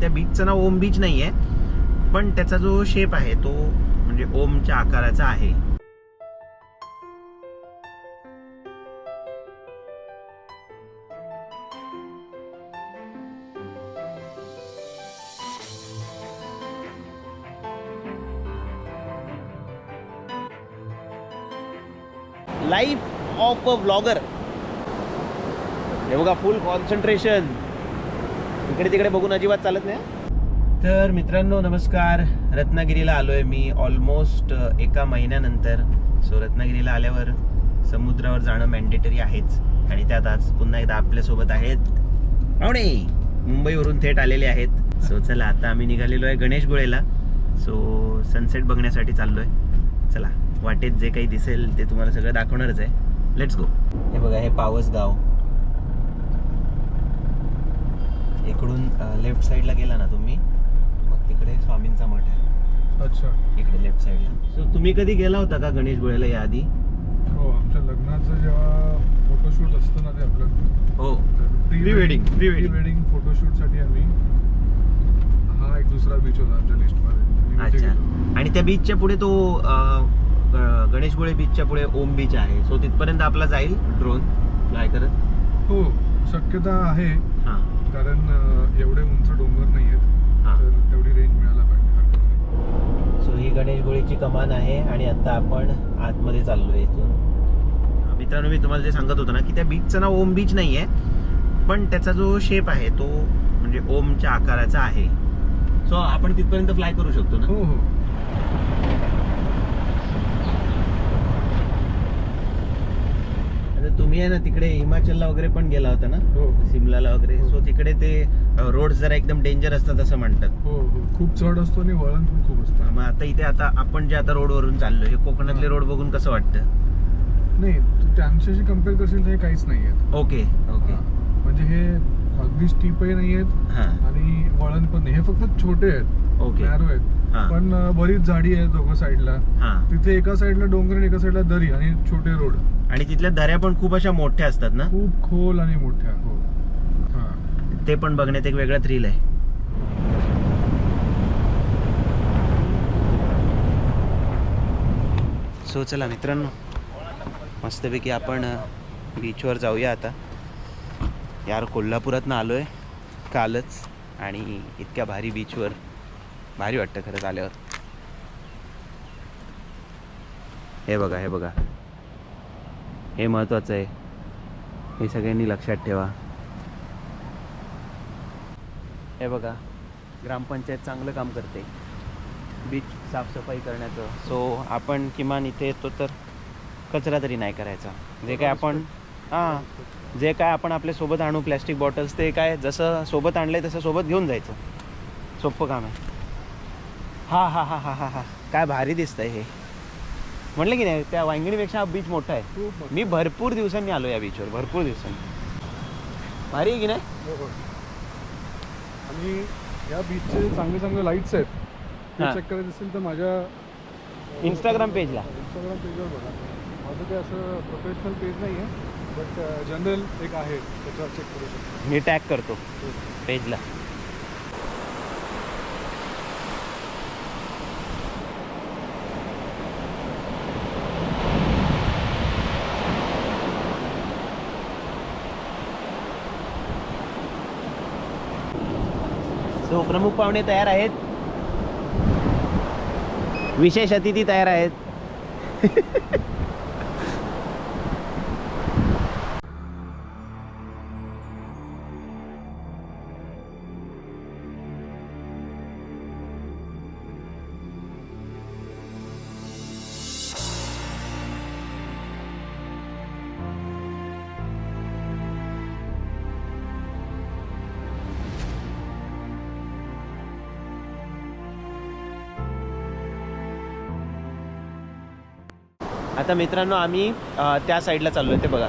त्या बीचचं नाव ओम बीच नाही आहे पण त्याचा जो शेप आहे तो म्हणजे ओमच्या आकाराचा आहे. लाईफ ऑफ अ ब्लॉगर हे बघा फुल कॉन्सन्ट्रेशन इकडे तिकडे बघून अजिबात चालत नाही? तर मित्रांनो नमस्कार. रत्नागिरीला आलोय मी ऑलमोस्ट एका महिन्यानंतर. सो रत्नागिरीला आल्यावर समुद्रावर जाणं मॅन्डेटरी आहेच. आणि त्यात आज पुन्हा एकदा आपल्यासोबत आहेत पाहुणे! मुंबईवरून थेट आलेले आहेत. सो चला आता आम्ही निघालेलो आहे गणेश गोळेला. सो सनसेट बघण्यासाठी चाललोय. चला वाटेत जे काही दिसेल ते तुम्हाला सगळं दाखवणारच आहे. लेट्स गो हे बघा हे पावस इकडून लेफ्ट साईडला गेला ना तुम्ही मग तिकडे स्वामींचा मठ आहे. अच्छा. इकडे लेफ्ट साईडला सो तुम्ही कधी गेला होता का गणेश गोळ्याला याआधी? हो आमच्या लग्नाचं जेव्हा फोटोशूट असतं ना ते आपलं. हो. Pre Pre-wedding, pre-wedding. वेडिंग फोटोशूटसाठी आम्ही हा एक दुसरा बीच होता आमच्या लिस्टमध्ये अच्छा. आणि त्या बीचच्या पुढे तो अं, ग- गणेश गोळे बीचच्या पुढे ओम बीच आहे. सो तिथपर्यंत आपला जाईल ड्रोन फ्लाय करत? हो. शक्यता आहे. हां. कारण अं, एवढे उंच डोंगर नाही आहेत हां. तर तेवढी रेंज मिळायला पाहिजे हरकत नाही. सो ही गणेश गोळीची कमान आहे आणि आता आपण आतमध्ये चाललोय इथून. मित्रांनो मी तुम्हाला जे सांगत होतो ना की त्या बीचचं नाव ओम बीच नाही आहे पण त्याचा जो शेप आहे तो म्हणजे ओमच्या आकाराचा आहे. सो आपण तिथपर्यंत फ्लाय करू शकतो ना? हो हो आता तुम्ही आहे ना तिकडे हिमाचलला वगैरे पण गेला होता ना. हो सिमलाला वगैरे. हो. सो तिकडे ते रोड जरा एकदम डेंजर असतात असं म्हणतात. हो हो. खूप चढ असतो आणि वळण पण खूप असतं. मग आता इथे आता आपण जे आता रोडवरून चाललोय हे कोकणातले रोड बघून कसं वाटतं? नाही तू त्यांच्याशी कंपेअर करशील तर हे काहीच नाही आहेत. ओके ओके म्हणजे हे अगदी स्टीपही नाही आहेत हां. आणि वळण पण नाही. हे फक्त छोटे आहेत. ओके नॅरो आहेत. हां. पण अं, बरीच झाडी आहे दोघं साईडला हां. तिथे एका साईडला डोंगर आणि एका साईडला दरी आणि छोटे रोड. आणि तिथल्या दऱ्या पण खूप अशा मोठ्या असतात ना? खूप खोल आणि मोठ्या हो. हा. ते पण बघण्यात एक वेगळा थ्रिल आहे. सो चला मित्रांनो मस्तपैकी आपण बीचवर जाऊया आता. यार कोल्हापुरातनं आलो आहे कालच आणि इतक्या भारी बीचवर भारी वाटतं खरंच आल्यावर. हे बघा हे बघा. हे महत्त्वाचं आहे. हे सगळ्यांनी लक्षात ठेवा. हे बघा ग्रामपंचायत चांगलं काम करते. बीच साफसफाई करण्याचं. सो आपण किमान इथे येतो तर कचरा तरी नाही करायचा. जे काय आपण हां जे काय आपण आपल्यासोबत आणू प्लॅस्टिक बॉटल्स ते काय जसं सोबत आणलंय तसं सोबत घेऊन जायचं. सोपं काम आहे. हा हा हा हा हा हा. काय भारी दिसतंय हे. म्हटलं की नाही त्या वांगिणीपेक्षा हा बीच मोठा आहे खूप. मी भरपूर दिवसांनी आलो या बीचवर भरपूर दिवसांनी भारी आहे की नाही हो, हो. आणि या बीचचे चांगले चांगले लाईट्स आहेत ते हा. चेक करायचे असेल तर माझ्या Instagram page ला. इंस्टाग्राम पेजवर बघा माझं ते असं प्रोफेशनल पेज नाही आहे बट जनरल एक आहे त्याच्यावर चेक करू शकतो मी टॅग करतो पेजला सो प्रमुख पाहुणे तयार आहेत. विशेष अतिथी तयार आहेत. आता मित्रांनो आम्ही त्या साईडला चाललो आहे ते बघा.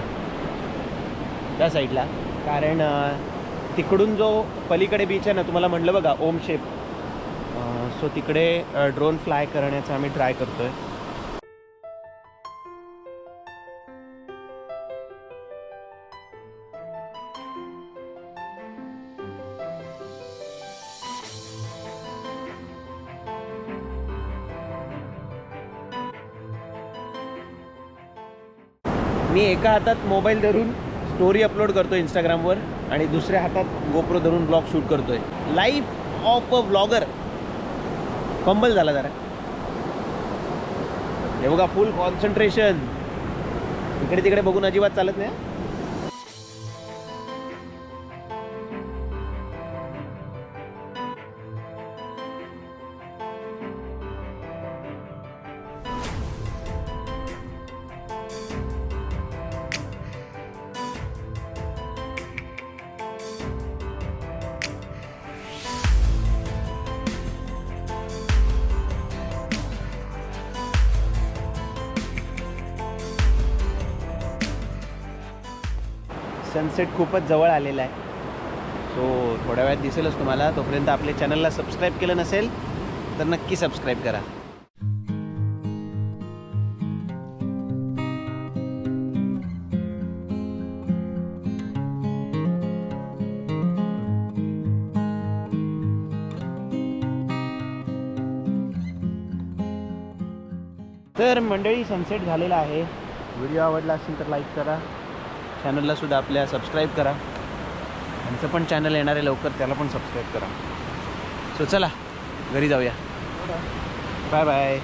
त्या साईडला. कारण तिकडून जो पलीकडे बीच आहे ना तुम्हाला म्हटलं बघा ओम शेप. सो तिकडे ड्रोन फ्लाय करण्याचा आम्ही ट्राय करतो आहे मी एका हातात मोबाईल धरून स्टोरी अपलोड करतो इंस्टाग्रामवर आणि दुसऱ्या हातात गोप्रो धरून ब्लॉग शूट करतोय. Life of a blogger fumble झाला जरा. हे बघा फुल कॉन्सन्ट्रेशन इकडे तिकडे बघून अजिबात चालत नाही सनसेट खूपच जवळ आलेला आहे. सो थोड्या वेळात दिसेलच तुम्हाला. तोपर्यंत आपल्या चॅनलला सबस्क्राईब केलं नसेल तर नक्की सबस्क्राईब करा. तर मंडळी सनसेट झालेला आहे. व्हिडिओ आवडला असेल तर लाईक करा. चॅनललासुद्धा आपल्या सबस्क्राईब करा. आमचं पण चॅनल येणार आहे लवकर त्याला पण सबस्क्राईब करा. सो चला घरी जाऊया. Bye bye